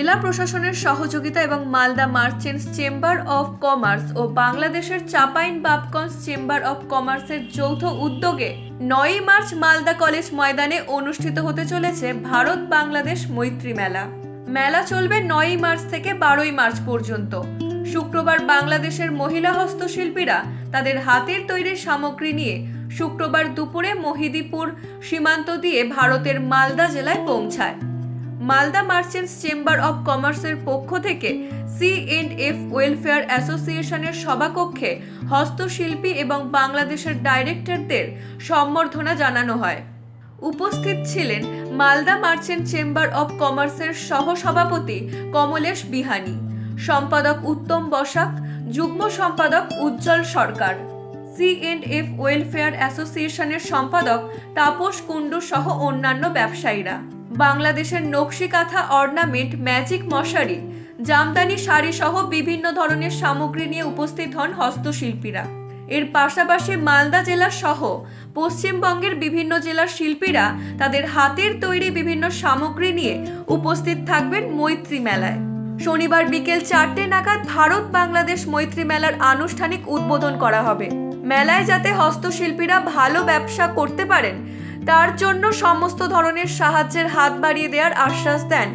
জেলা প্রশাসনের সহযোগিতা এবং Malda merchants chamber of commerce ও বাংলাদেশের চাপাইন বাবগঞ্জ চেম্বার অফ কমার্সের যৌথ উদ্যোগে নয়ই মার্চ মালদা কলেজ ময়দানে অনুষ্ঠিত হতে চলেছে ভারত বাংলাদেশ মৈত্রী মেলা। মেলা চলবে নয়ই মার্চ থেকে বারোই মার্চ পর্যন্ত। শুক্রবার বাংলাদেশের মহিলা হস্তশিল্পীরা তাদের হাতের তৈরি সামগ্রী নিয়ে শুক্রবার দুপুরে মহিদীপুর সীমান্ত দিয়ে ভারতের মালদা জেলায় পৌঁছায়। মালদা মার্চেন্টস চেম্বার অব কমার্সের পক্ষ থেকে সি এন্ড এফ ওয়েলফেয়ার অ্যাসোসিয়েশনের সভাকক্ষে হস্তশিল্পী এবং বাংলাদেশের ডাইরেক্টরদের সম্বর্ধনা জানানো হয়। উপস্থিত ছিলেন মালদা মার্চেন্ট চেম্বার অব কমার্সের সহসভাপতি কমলেশ বিহানি, সম্পাদক উত্তম বসাক, যুগ্ম সম্পাদক Ujjwal Sarkar. C and F welfare অ্যাসোসিয়েশনের সম্পাদক তাপস কুণ্ডু সহ অন্যান্য ব্যবসায়ীরা। বাংলাদেশের নকশি কাঁথা অর্নামেন্ট ম্যাজিক মশারি, জামদানি শাড়ি সহ বিভিন্ন ধরনের সামগ্রী নিয়ে উপস্থিত হন হস্তশিল্পীরা। এর পাশাপাশি মালদা জেলা সহ পশ্চিমবঙ্গের বিভিন্ন জেলার শিল্পীরা তাদের হাতের তৈরি বিভিন্ন সামগ্রী নিয়ে উপস্থিত থাকবেন মৈত্রী মেলায়। শনিবার বিকেল চারটে নাগাদ ভারত বাংলাদেশ মৈত্রী মেলার আনুষ্ঠানিক উদ্বোধন করা হবে। মেলায় যাতে হস্তশিল্পীরা ভালো ব্যবসা করতে পারেন তার জন্য সমস্ত ধরনের সাহায্যের হাত বাড়িয়ে দেওয়ার আশ্বাস দেন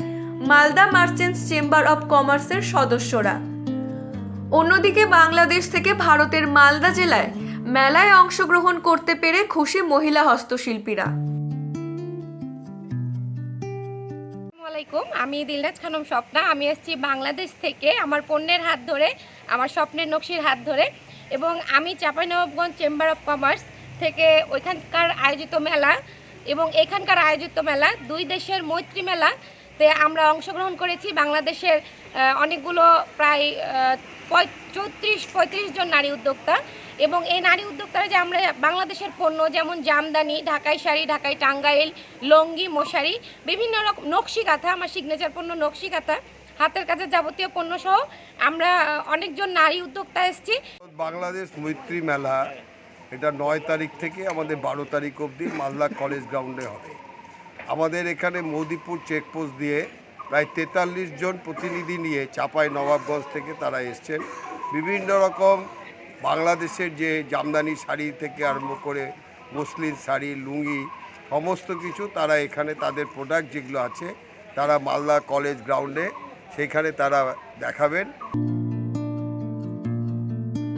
মালদা মার্চেন্টস চেম্বার অব কমার্সের সদস্যরা। অন্যদিকে বাংলাদেশ থেকে ভারতের মালদা জেলায় মেলায় অংশগ্রহণ করতে পেরে খুশি মহিলা হস্তশিল্পীরা। আলাইকুম, আমি দিলরাজ খানম স্বপ্না। আমি এসেছি বাংলাদেশ থেকে আমার পণ্যের হাত ধরে, আমার স্বপ্নের নকশির হাত ধরে এবং আমি চাঁপাইনবাবগঞ্জ চেম্বার অফ কমার্স থেকে ওইখানকার আয়োজিত মেলা এবং এখানকার আয়োজিত মেলা দুই দেশের মৈত্রী মেলা তে আমরা অংশগ্রহণ করেছি। বাংলাদেশের অনেকগুলো প্রায় চৌত্রিশ, পঁয়ত্রিশ জন নারী উদ্যোক্তা এবং এই নারী উদ্যোক্তারা যে আমরা বাংলাদেশের পণ্য যেমন জামদানি, ঢাকাই শাড়ি, ঢাকাই টাঙ্গাইল, লঙ্গি, মশারি, বিভিন্ন রকম নকশি কাঁথা আমার সিগনেচার পণ্য নকশি কাঁথা হাতের কাছে যাবতীয় পণ্য সহ আমরা অনেকজন নারী উদ্যোক্তা এসেছি। বাংলাদেশ মৈত্রী মেলা এটা নয় তারিখ থেকে আমাদের বারো তারিখ অবধি মালদা কলেজ গ্রাউন্ডে হবে। আমাদের এখানে মৌদিপুর চেকপোস্ট দিয়ে প্রায় তেতাল্লিশ জন প্রতিনিধি নিয়ে চাপাই নবাবগঞ্জ থেকে তারা এসছেন। বিভিন্ন রকম বাংলাদেশের যে জামদানি শাড়ি থেকে আরম্ভ করে মুসলিম শাড়ি, লুঙ্গি, সমস্ত কিছু তারা এখানে তাদের প্রোডাক্ট যেগুলো আছে, তারা মালদা কলেজ গ্রাউন্ডে সেখানে তারা দেখাবেন।